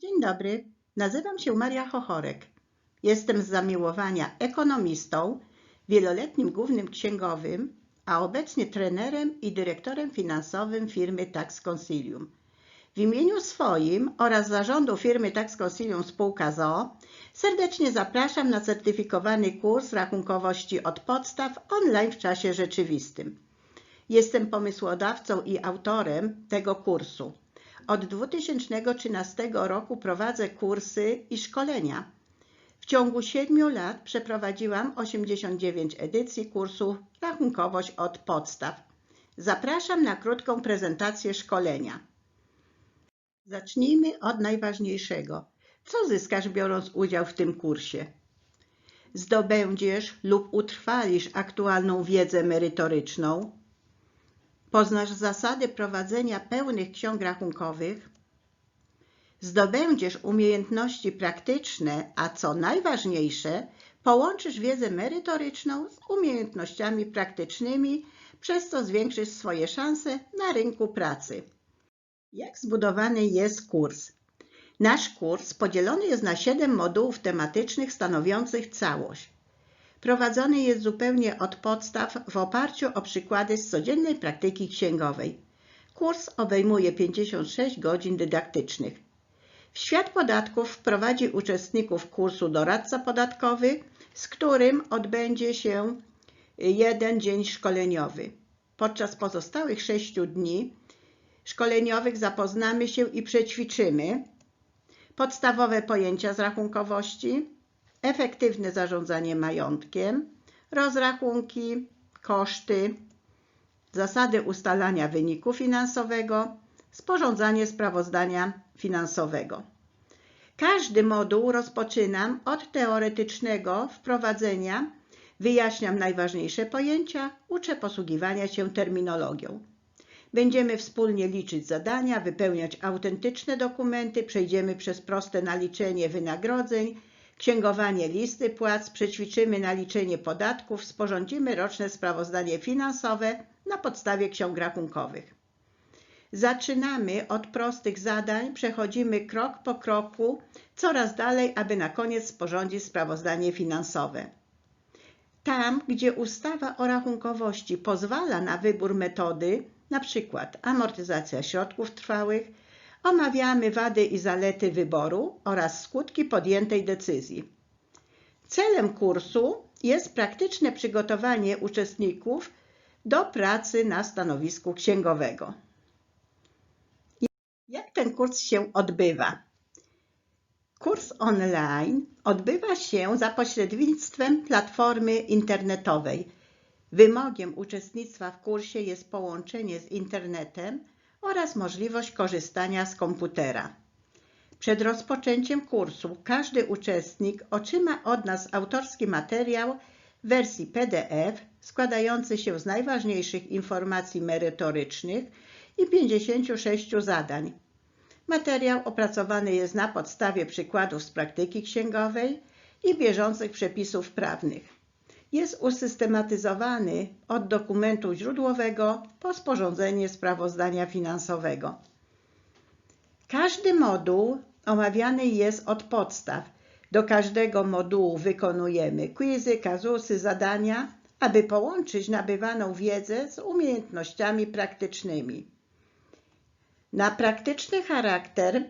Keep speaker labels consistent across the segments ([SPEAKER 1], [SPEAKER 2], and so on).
[SPEAKER 1] Dzień dobry, nazywam się Maria Chochorek. Jestem z zamiłowania ekonomistą, wieloletnim głównym księgowym, a obecnie trenerem i dyrektorem finansowym firmy Tax Concilium. W imieniu swoim oraz zarządu firmy Tax Concilium Spółka ZOO serdecznie zapraszam na certyfikowany kurs rachunkowości od podstaw online w czasie rzeczywistym. Jestem pomysłodawcą i autorem tego kursu. Od 2013 roku prowadzę kursy i szkolenia. W ciągu 7 lat przeprowadziłam 89 edycji kursu Rachunkowość od podstaw. Zapraszam na krótką prezentację szkolenia. Zacznijmy od najważniejszego. Co zyskasz biorąc udział w tym kursie? Zdobędziesz lub utrwalisz aktualną wiedzę merytoryczną, Poznasz zasady prowadzenia pełnych ksiąg rachunkowych. Zdobędziesz umiejętności praktyczne, a co najważniejsze, połączysz wiedzę merytoryczną z umiejętnościami praktycznymi, przez co zwiększysz swoje szanse na rynku pracy. Jak zbudowany jest kurs? Nasz kurs podzielony jest na 7 modułów tematycznych stanowiących całość. Prowadzony jest zupełnie od podstaw w oparciu o przykłady z codziennej praktyki księgowej. Kurs obejmuje 56 godzin dydaktycznych. W świat podatków wprowadzi uczestników kursu doradca podatkowy, z którym odbędzie się jeden dzień szkoleniowy. Podczas pozostałych sześciu dni szkoleniowych zapoznamy się i przećwiczymy podstawowe pojęcia z rachunkowości, efektywne zarządzanie majątkiem, rozrachunki, koszty, zasady ustalania wyniku finansowego, sporządzanie sprawozdania finansowego. Każdy moduł rozpoczynam od teoretycznego wprowadzenia, wyjaśniam najważniejsze pojęcia, uczę posługiwania się terminologią. Będziemy wspólnie liczyć zadania, wypełniać autentyczne dokumenty, przejdziemy przez proste naliczenie wynagrodzeń, księgowanie listy płac, przećwiczymy naliczenie podatków, sporządzimy roczne sprawozdanie finansowe na podstawie ksiąg rachunkowych. Zaczynamy od prostych zadań, przechodzimy krok po kroku, coraz dalej, aby na koniec sporządzić sprawozdanie finansowe. Tam, gdzie ustawa o rachunkowości pozwala na wybór metody, np. amortyzacja środków trwałych, omawiamy wady i zalety wyboru oraz skutki podjętej decyzji. Celem kursu jest praktyczne przygotowanie uczestników do pracy na stanowisku księgowego. Jak ten kurs się odbywa? Kurs online odbywa się za pośrednictwem platformy internetowej. Wymogiem uczestnictwa w kursie jest połączenie z internetem oraz możliwość korzystania z komputera. Przed rozpoczęciem kursu każdy uczestnik otrzyma od nas autorski materiał w wersji PDF składający się z najważniejszych informacji merytorycznych i 56 zadań. Materiał opracowany jest na podstawie przykładów z praktyki księgowej i bieżących przepisów prawnych jest usystematyzowany od dokumentu źródłowego po sporządzenie sprawozdania finansowego. Każdy moduł omawiany jest od podstaw. Do każdego modułu wykonujemy quizy, kazusy, zadania, aby połączyć nabywaną wiedzę z umiejętnościami praktycznymi. Na praktyczny charakter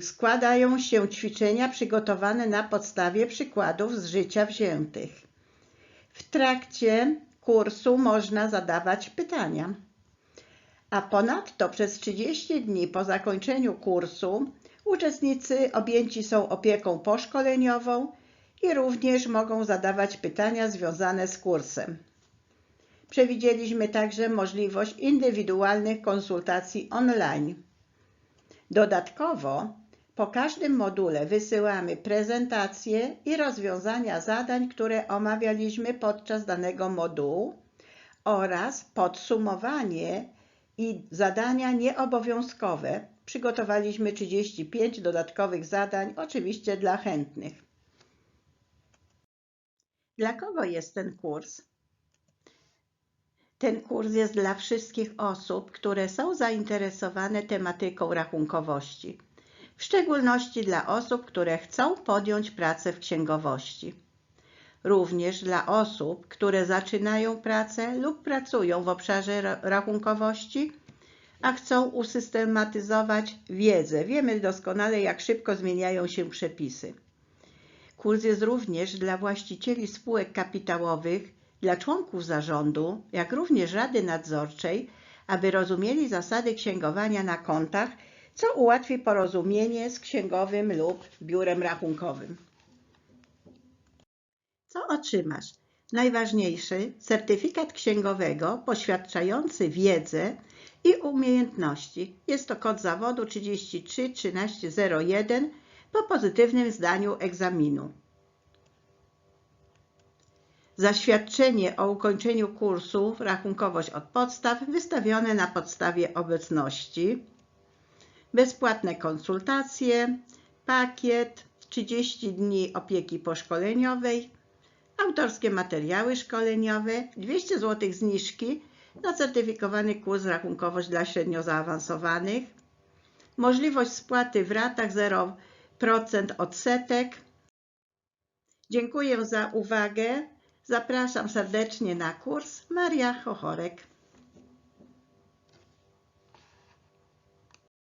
[SPEAKER 1] składają się ćwiczenia przygotowane na podstawie przykładów z życia wziętych. W trakcie kursu można zadawać pytania. A ponadto przez 30 dni po zakończeniu kursu uczestnicy objęci są opieką poszkoleniową i również mogą zadawać pytania związane z kursem. Przewidzieliśmy także możliwość indywidualnych konsultacji online. Dodatkowo po każdym module wysyłamy prezentacje i rozwiązania zadań, które omawialiśmy podczas danego modułu oraz podsumowanie i zadania nieobowiązkowe. Przygotowaliśmy 35 dodatkowych zadań, oczywiście dla chętnych. Dla kogo jest ten kurs? Ten kurs jest dla wszystkich osób, które są zainteresowane tematyką rachunkowości w szczególności dla osób, które chcą podjąć pracę w księgowości. Również dla osób, które zaczynają pracę lub pracują w obszarze ra- rachunkowości, a chcą usystematyzować wiedzę. Wiemy doskonale, jak szybko zmieniają się przepisy. Kurs jest również dla właścicieli spółek kapitałowych, dla członków zarządu, jak również Rady Nadzorczej, aby rozumieli zasady księgowania na kontach, co ułatwi porozumienie z księgowym lub biurem rachunkowym. Co otrzymasz? Najważniejszy certyfikat księgowego poświadczający wiedzę i umiejętności. Jest to kod zawodu 33 1301 po pozytywnym zdaniu egzaminu. Zaświadczenie o ukończeniu kursu Rachunkowość od podstaw wystawione na podstawie obecności. Bezpłatne konsultacje, pakiet, 30 dni opieki poszkoleniowej, autorskie materiały szkoleniowe, 200 zł zniżki na certyfikowany kurs Rachunkowość dla średnio zaawansowanych, możliwość spłaty w ratach 0% odsetek. Dziękuję za uwagę. Zapraszam serdecznie na kurs Maria Chochorek.